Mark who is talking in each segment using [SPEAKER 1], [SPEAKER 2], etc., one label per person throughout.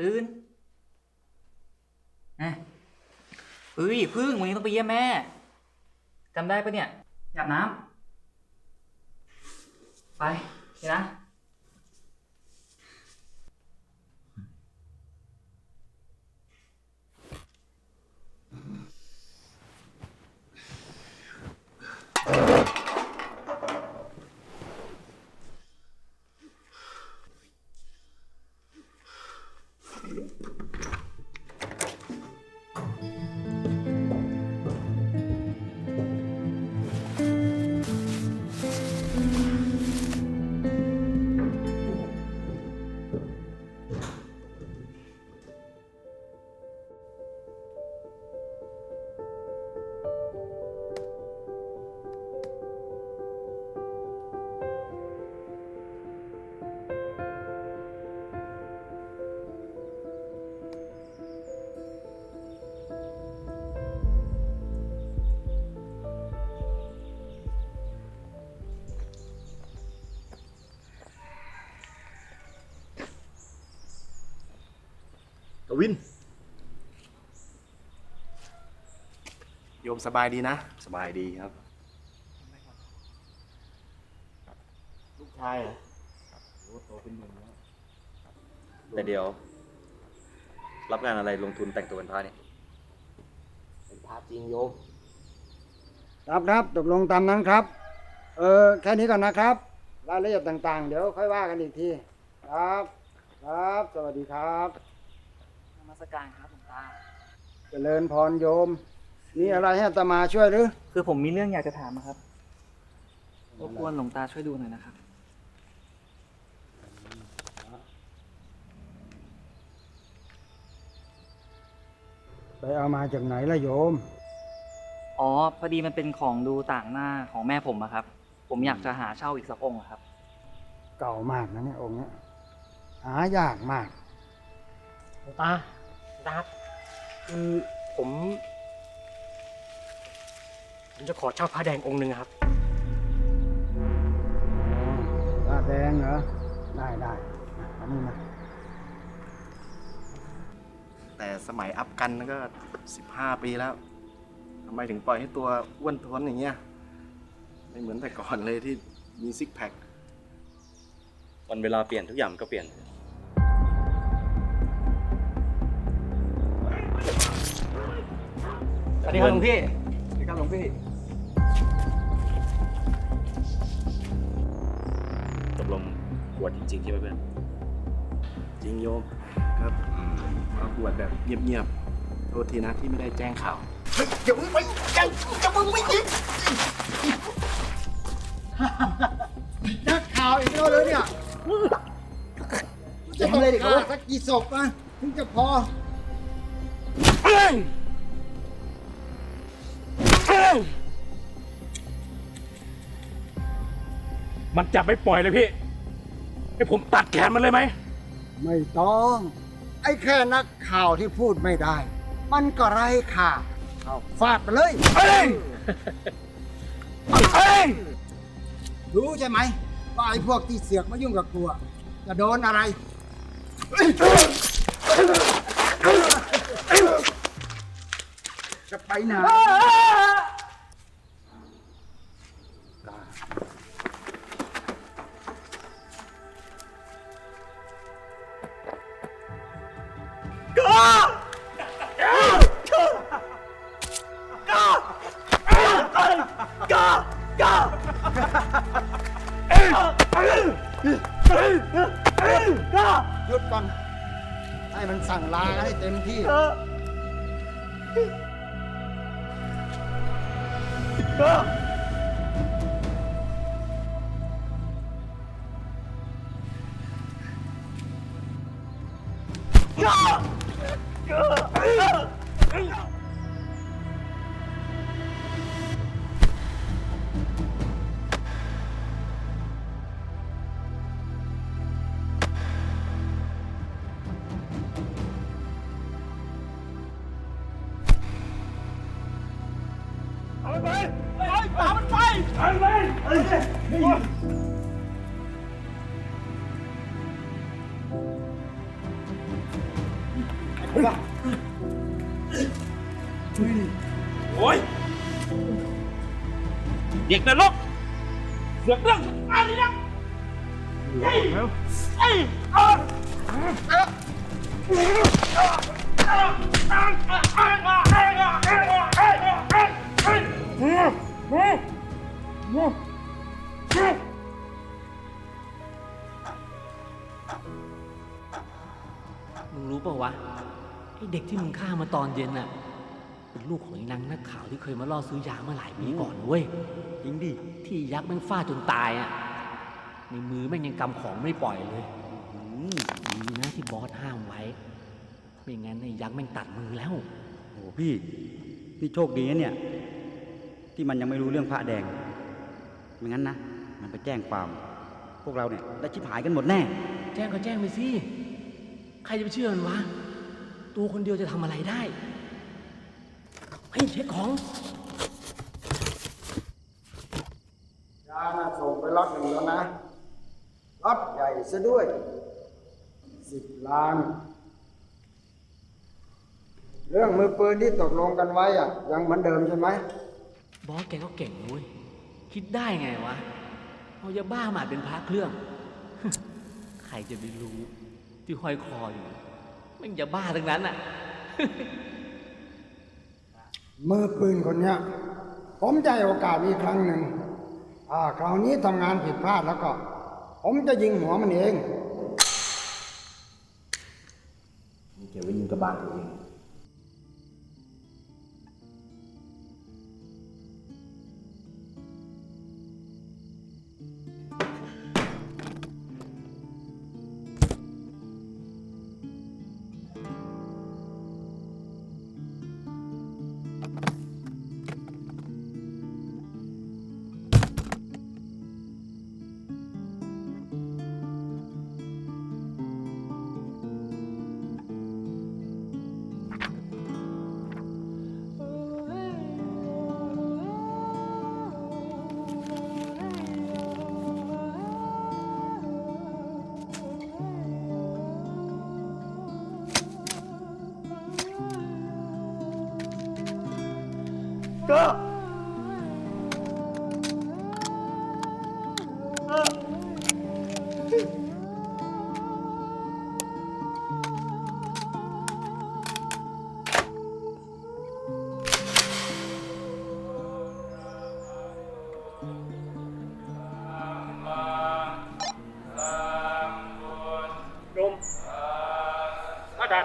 [SPEAKER 1] อ๋อตื่นอะเฮ้ยพึ่งวันนี้ต้องไปเยี่ยมแม่จำได้ปะเนี่ยอยากน้ำไปเดี๋ยวนะ
[SPEAKER 2] กวิน โยมสบายดีนะ
[SPEAKER 3] สบายดีครับ
[SPEAKER 2] ลูกชายเหรอโอ้โตเป็นหนุ่มแล้ว
[SPEAKER 3] แต่เดียว รับงานอะไรลงทุนแต่งตัวเป็นพระเนี่ย
[SPEAKER 2] เป็นพระจริงโยม
[SPEAKER 4] ครับครับตกลงตามนั้นครับ เออแค่นี้ก่อนนะครับ รายละเอียดต่างๆ เดี๋ยวค่อยว่ากันอีกที ครับ ครับ สวัสดีครับ
[SPEAKER 1] น มัสการครับหลวงตา
[SPEAKER 4] เจริญพรโยม มีอะไรให้อาตมาช่วยหรือ
[SPEAKER 1] คือผมมีเรื่องอยากจะถามอะครับรบกวนหลวงตาช่วยดูหน่อยนะครับ
[SPEAKER 4] ไปเอามาจากไหนละโยม
[SPEAKER 1] อ๋อ พอดีมันเป็นของดูต่างหน้าของแม่ผมอะครับ ผมอยากจะหาเช่าอีกสักองค์อะครับ
[SPEAKER 4] เก่ามากนะเนี่ยองค์เนี้ยหายากมาก
[SPEAKER 2] หลวงตา หลวงตาครับคือผมผมจะขอเช่าพระแดงองค์หนึ่งครับ
[SPEAKER 4] ตาแดงเหรอ ได้ได้อะอันนี้มา
[SPEAKER 2] แต่สมัยอัพกันก็สิบห้าปีแล้วทำไมถึงปล่อยให้ตัวอ้วนท้วนอย่างเงี้ยไม่เหมือนแต่ก่อนเลยที่มีซิกแพค
[SPEAKER 3] วันเวลาเปลี่ยนทุกอย่างมันก็เปลี่ยน
[SPEAKER 1] วัสดีครับหลวงพี่ สวัสดีครับหลวงพี่
[SPEAKER 3] ตกลงบวชจริงๆใช่ไหมเพื่อน
[SPEAKER 2] จริงโยมครับมาบวชแบบเงียบๆ โทษทีนะที่ไม่ได้แจ้งข่าว
[SPEAKER 4] นักข่าวอีกแล้วเลยเนี่ยจะทำอะไรดีครับสักกี่ศพนะถึงจะพอ
[SPEAKER 5] มันจับไม่ปล่อยเลยพี่ ให้ผมตัดแขนมันเลยไหม
[SPEAKER 4] ไม่ต้อง ไอ้แค่นักข่าวที่พูดไม่ได้ มันก็ไร้ค่าเอาฟาดไปเลย
[SPEAKER 5] เอ้ยเอ้ย
[SPEAKER 4] รู้ใช่ไหมว่าไอ้พวกที่เสือกมายุ่งกับกูอะจะโดนอะไร จะไปไหน เน
[SPEAKER 5] รกเสือกเรื่องอะไรนะเฮ้ยเฮ้ยเอา
[SPEAKER 6] มึงรู้ป่าวะไอเด็กที่มึงฆ่ามาตอนเย็นน่ะ เป็นลูกของไอ้นางนักข่าวที่เคยมาล่อซื้อยาเมื่อหลายปีก่อนนะเว้ยจริงดิที่ยักษ์แม่งฟาดจนตายอะในมือแม่งยังกำของไม่ปล่อยเลยอืมดีนะที่บอสห้ามไว้ ไม่งั้นไอ้ยักษ์แม่งตัดมือแล้ว
[SPEAKER 7] โอ้พี่ พี่โชคดีนะเนี่ย ที่มันยังไม่รู้เรื่องพระแดง ไม่งั้นนะ มันไปแจ้งความ พวกเราเนี่ยได้ชิบหายกันหมดแน่
[SPEAKER 6] แจ้งก็แจ้งไปสิ ใครจะไปเชื่อมันวะ ตัวคนเดียวจะทำอะไรได้ ให้เช็คของ
[SPEAKER 4] ยาน่ะส่งไปล็อตหนึ่งแล้วนะล็อตใหญ่ซะด้วยสิบล้าน เรื่องมือปืนที่ตกลงกันไว้อะยังเหมือนเดิมใช่ไหม
[SPEAKER 6] บอสแกก็เก่งเว้ย คิดได้ไงวะ เอายาบ้ามาเป็นพระเครื่อง ใครจะไปรู้ ที่ห้อยคออยู่แมันยาบ้าทั้งนั้นอะ
[SPEAKER 4] มือปืนคนเนี้ย ผมจะให้โอกาสอีกครั้งหนึ่งอ่าคราวนี้ทำงานผิดพลาดแล้วก็ ผมจะยิงหัวมันเอง
[SPEAKER 3] เกี่ยวกับยิงกระบาลตัวเอง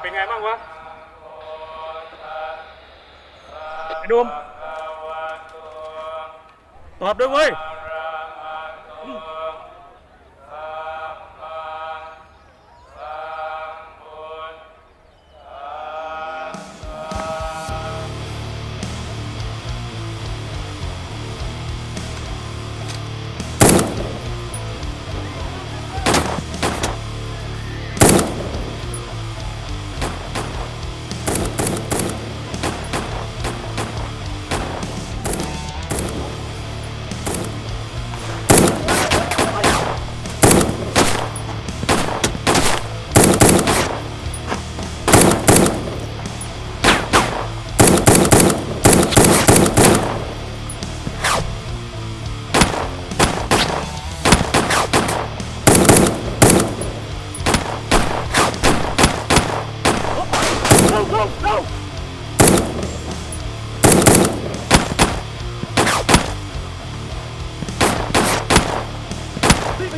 [SPEAKER 5] เป็นไงบ้างวะไอ้โดมตอบด้วยเว้ย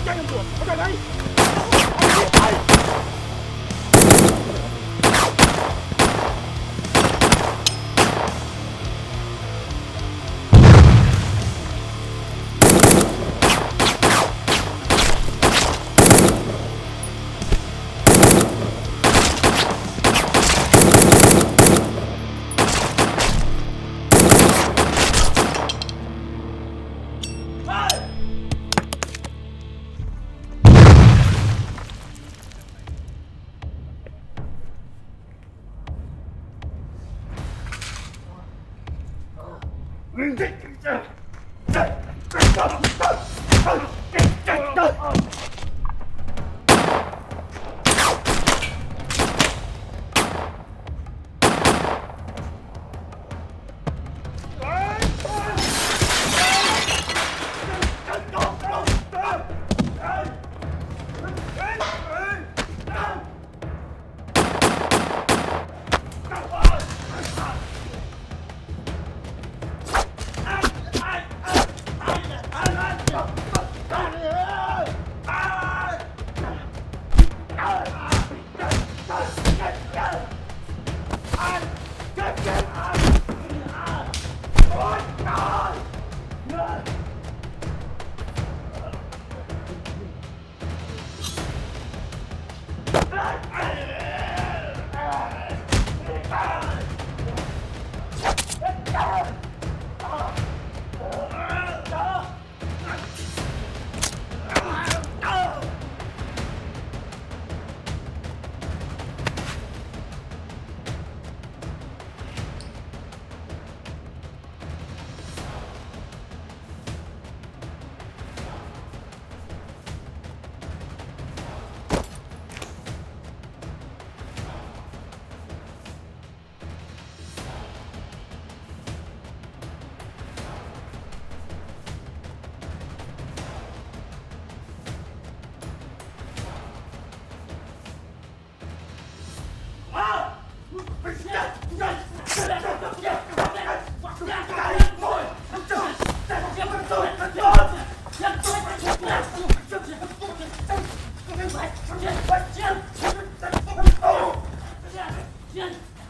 [SPEAKER 5] แจ้งตำรวจเข้าใจไหม
[SPEAKER 8] 立定向前向前向前向前向前向前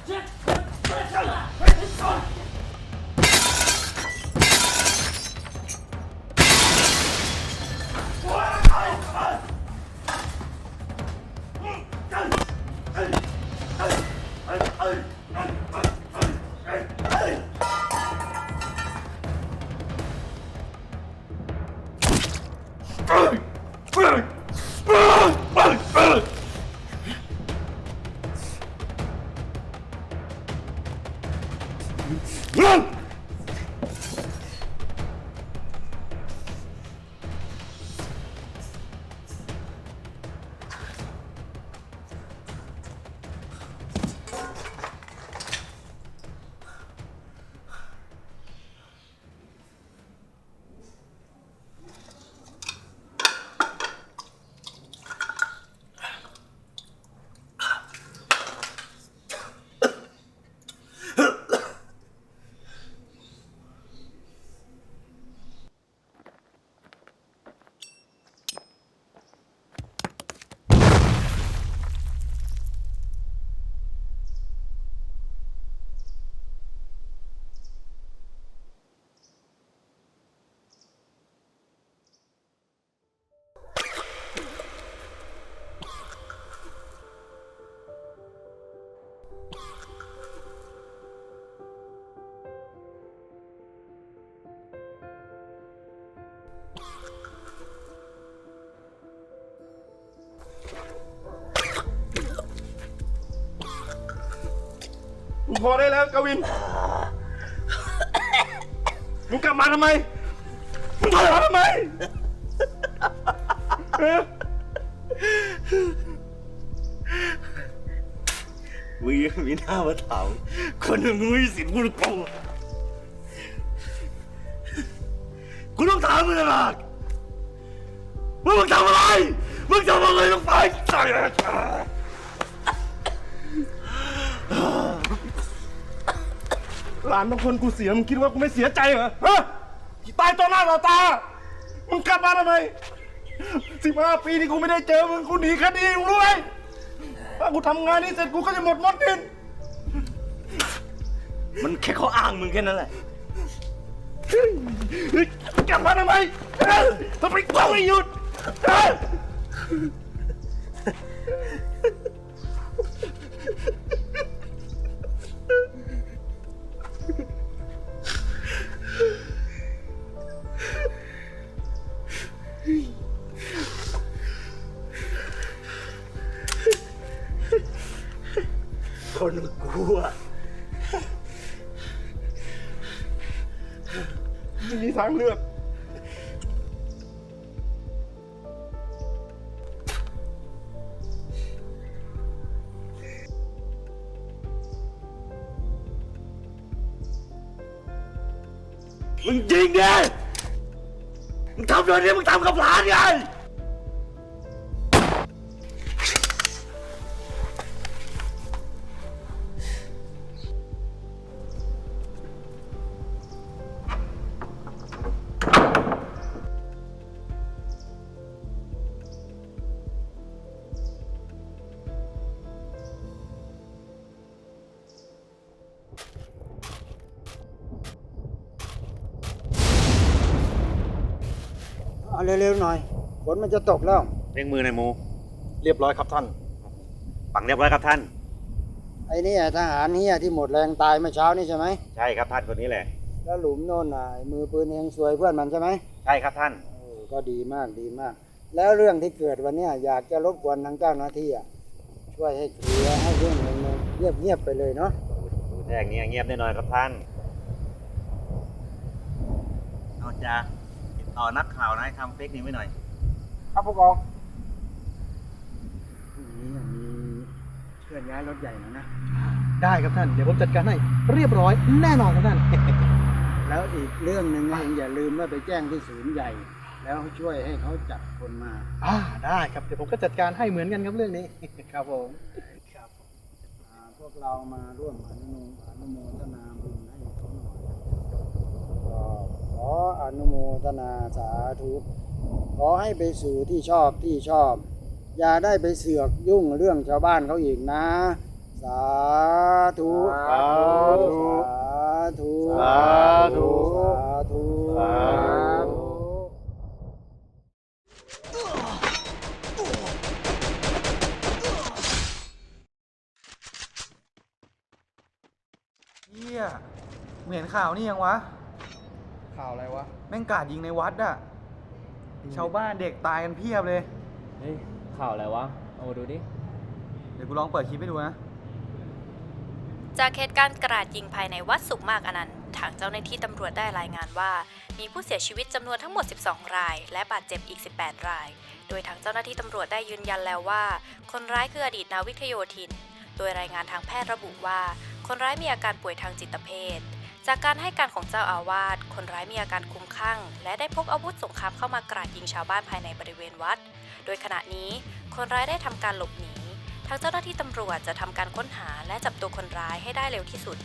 [SPEAKER 2] มึง พอได้แล้วกวิน มึงกลับมาทำไม มึงถอยมาทำไมเออ
[SPEAKER 9] มึงยังมีหน้ามาถามคนหนึ่งมึงไม่มีสิทธิ์พูดกับกูกูต้องถามมึงนะว่ามึงทำอะไร มึงทำอะไรลงไปใส่
[SPEAKER 2] หลานบางคนกูเสียมึงคิดว่ากูไม่เสียใจเหรอฮะตายต่อหน้าต่อตา มึงกลับมาทำไมสิบห้าปีที่กูไม่ได้เจอมึงกูหนีคดีมึงรู้ไหมถ้ากูทำงานนี้เสร็จกูก็จะหมดมดดิน
[SPEAKER 9] มันแค่เขาอ้างมึงแค่นั้นแหละ
[SPEAKER 2] เฮ้ยกลับมาทำไมเอ้ยทำไมกูไม่หยุด มึง
[SPEAKER 9] จริงดิมึงทำแบบนี้มึงทำกับหลานไง
[SPEAKER 4] เอาเร็วๆหน่อยฝนมันจะตกแล้ว
[SPEAKER 9] เร่งมือหน่อยโม
[SPEAKER 2] เรียบร้อยครับท่าน
[SPEAKER 3] ฝังเรียบร้อยครับท่าน
[SPEAKER 4] ไอ้นี่ไอ้ทหารเฮียที่หมดแรงตายเมื่อเช้านี่ใช่ไหม
[SPEAKER 3] ใช่ครับท่านคนนี้แหละ
[SPEAKER 4] แล้วหลุมโน่นน่ะไอ้มือปืนเองซวยเพื่อนมันใช่ไหม
[SPEAKER 3] ใช่ครับท่าน
[SPEAKER 4] เออก็ดีมากดีมาก แล้วเรื่องที่เกิดวันเนี้ยอยากจะรบกวนทางเจ้าหน้าที่อะช่วยให้เคลียร์ให้เรื่องมันเงียบเงียบๆไปเลยเนาะ
[SPEAKER 3] ดูแท่งนี้เงียบแน่นอนครับท่านเอาจ้า ติดต่อนักข่าวนะให้ทำเฟกนิวไว้หน่อย
[SPEAKER 4] ครับผู้กองพรุ่งนี้มีเคลื่อนย้ายรถใหญ่นะนะ
[SPEAKER 5] ได้ครับท่าน เดี๋ยวผมจัดการให้เรียบร้อยแน่นอนครับท่าน
[SPEAKER 4] แล้วอีกเรื่องหนึ่งเองอย่าลืมว่าไปแจ้งที่ศูนย์ใหญ่ แล้วช่วยให้เขาจัดคนมา
[SPEAKER 5] อ่าได้ครับเดี๋ยวผมก็จัดการให้เหมือนกันครับเรื่องนี้ ครับผม
[SPEAKER 4] อ่าพวกเรามาร่วมอนุโมอนุโมทนาบุญให้เขาหน่อยก็ ขออนุโมทนาสาธุขอให้ไปสู่ที่ชอบที่ชอบ อย่าได้ไปเสือกยุ่งเรื่องชาวบ้านเขาอีกนะ สาธุ
[SPEAKER 2] สาธุ
[SPEAKER 4] สาธุ
[SPEAKER 2] สาธุ
[SPEAKER 4] สาธุ
[SPEAKER 2] สาธุ
[SPEAKER 10] เฮียมึงเห็นข่าวนี่ยังวะ
[SPEAKER 5] ข่าวอะไรวะ
[SPEAKER 10] แม่งกราดยิงในวัดอะชาวบ้านเด็กตายกันเพียบเลย
[SPEAKER 11] เฮ้ยข่าวอะไรวะเอามาดูดิ
[SPEAKER 10] เดี๋ยวกูลองเปิดคลิปให้ดูนะ
[SPEAKER 12] จากเหตุการณ์กราดยิงภายในวัดสุขมากอนันต์ ทางเจ้าหน้าที่ตำรวจได้รายงานว่า มีผู้เสียชีวิตจำนวนทั้งหมด 12 ราย และบาดเจ็บอีก 18 ราย โดยทางเจ้าหน้าที่ตำรวจได้ยืนยันแล้วว่า คนร้ายคืออดีตนาวิกโยธิน โดยรายงานทางแพทย์ระบุว่า คนร้ายมีอาการป่วยทางจิตเภท จากการให้การของเจ้าอาวาสคนร้ายมีอาการคุ้มคลั่ง และได้พกอาวุธสงครามเข้ามากราดยิงชาวบ้านภายในบริเวณวัด โดยขณะนี้คนร้ายได้ทำการหลบหนีทางเจ้าหน้าที่ตำรวจจะทำการค้นหาและจับตัวคนร้ายให้ได้เร็วที่สุด